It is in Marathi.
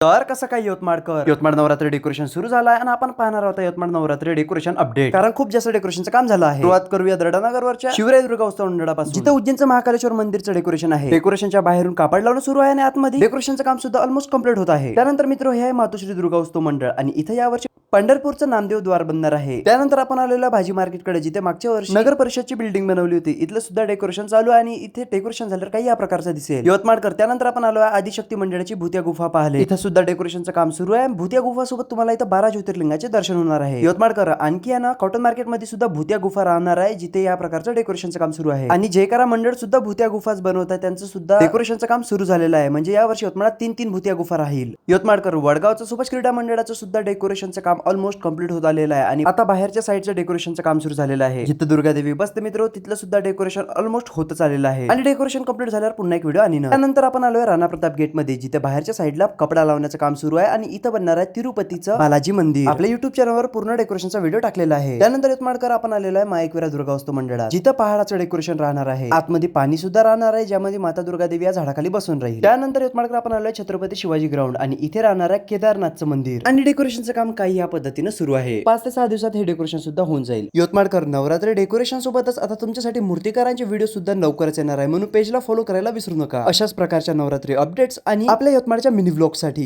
तर कसं काय यवतमाळकर? यवतमाळ नवरात्री डेकोरेशन सुरू झालं आहे आणि आपण पाहणार आहोत यवतमाळ नवरात्री डेकोरेशन अपडेट कारण खूप जास्त डेकोरेशनचं काम झालं आहे. सुरुवात करूया दर्डानगरवरच्या. शिवराय दुर्गा उत्सव मंडळापासून. जिथे उज्जैनचं महाकालेश्वर मंदिरचं डेकोरेशन आहे. डेकोरेशनच्या बाहेरून कापड लावणं सुरू आहे आणि आतमध्ये. डेकोरेशनचं काम सुद्धा ऑलमोस्ट कंप्लीट होत आहे. त्यानंतर मित्र हे आहे मातोश्री दुर्गा उत्सव मंडळ आणि इथे यावर्षी पंढरपूरचं नामदेव द्वार बनणार आहे. त्यानंतर आपण आलेलो भाजी मार्केटकडे जिथे मागच्या वर्षी नगर परिषदची बिल्डिंग बनवली होती. इथलं सुद्धा डेकोरेशन चालू आहे आणि इथे डेकोरेशन झाल्यावर काही या प्रकारचं दिसेल. यवतमाळकर त्यानंतर आपण आलो आहे आदिशक्ती मंडळाची भूत्या गुफा पाहिले इथं सुद्धा डेकोरेशनचं काम सुरू आहे. भूत्या गुफा सोबत तुम्हाला इथं बारा ज्योतिर्लिंगाचे दर्शन होणार आहे. यवतमाळकर आणखी आहे ना कॉटन मार्केटमध्ये सुद्धा भूत्या गुफा राहणार आहे जिथे या प्रकारचं डेकोरेशनचं काम सुरू आहे. आणि जयकारा मंडळ सुद्धा भूत्या गुफाच बनवत आहे. त्यांचं सुद्धा डेकोरेशनचं काम सुरू झालेलं आहे. म्हणजे या वर्षी यवतमाळात तीन तीन भूत्या गुफा राहील. यवतमाळकर वडगावचं सुभाष क्रीडा मंडळाचं सुद्धा डेकोरेशनचं काम ऑलमोस्ट कंप्लीट होत आलेलं आहे. आणि आता बाहेरच्या साईडचं डेकोरेशनचं काम सुरू झालेलं आहे. जिथं दुर्गादेवी बसते मित्र तिथलं सुद्धा डेकोरेशन ऑलमोस्ट होत चाललेलं आहे. आणि डेकोरेशन कंप्लीट झाल्यावर पुन्हा एक व्हिडिओ आणि त्यानंतर आपण आलोय राणा प्रताप गेटमध्ये जिथे बाहेरच्या साईडला कपडा लावण्याचं काम सुरू आहे आणि इथं बनणार आहे तिरुपतीचं बालाजी मंदिर. आपल्या युट्यूब चॅनलवर पूर्ण डेकोरेशनचा व्हिडिओ टाकलेला आहे. त्यानंतर यवतमाळकर आपण आलेलो आहे मायकविरा दुर्गा वस्तू मंडळात. जिथं पहाडाचं डेकोरेशन राहणार आहे. आतमध्ये पाणी सुद्धा राहणार आहे ज्यामध्ये माता दुर्गा देवी या झाडाखाली बसून राहील. त्यानंतर यवतमाळकर आपण आलोय छत्रपती शिवाजी ग्राउंड आणि इथे राहणार आहे केदारनाथचं मंदिर. आणि डेकोरेशनचं काम काही या पद्धतीनं सुरू आहे. पाच ते सहा दिवसात हे डेकोरेशन सुद्धा होऊन जाईल. यवतमाळकर नवरात्री डेकोरेशन सोबतच आता तुमच्यासाठी मूर्तीकारांचे व्हिडिओ सुद्धा लवकरच येणार आहे. म्हणून पेजला फॉलो करायला विसरू नका. अशाच प्रकारच्या नवरात्री अपडेट्स आणि आपल्या यवतमाळच्या मिनी ब्लॉगसाठी.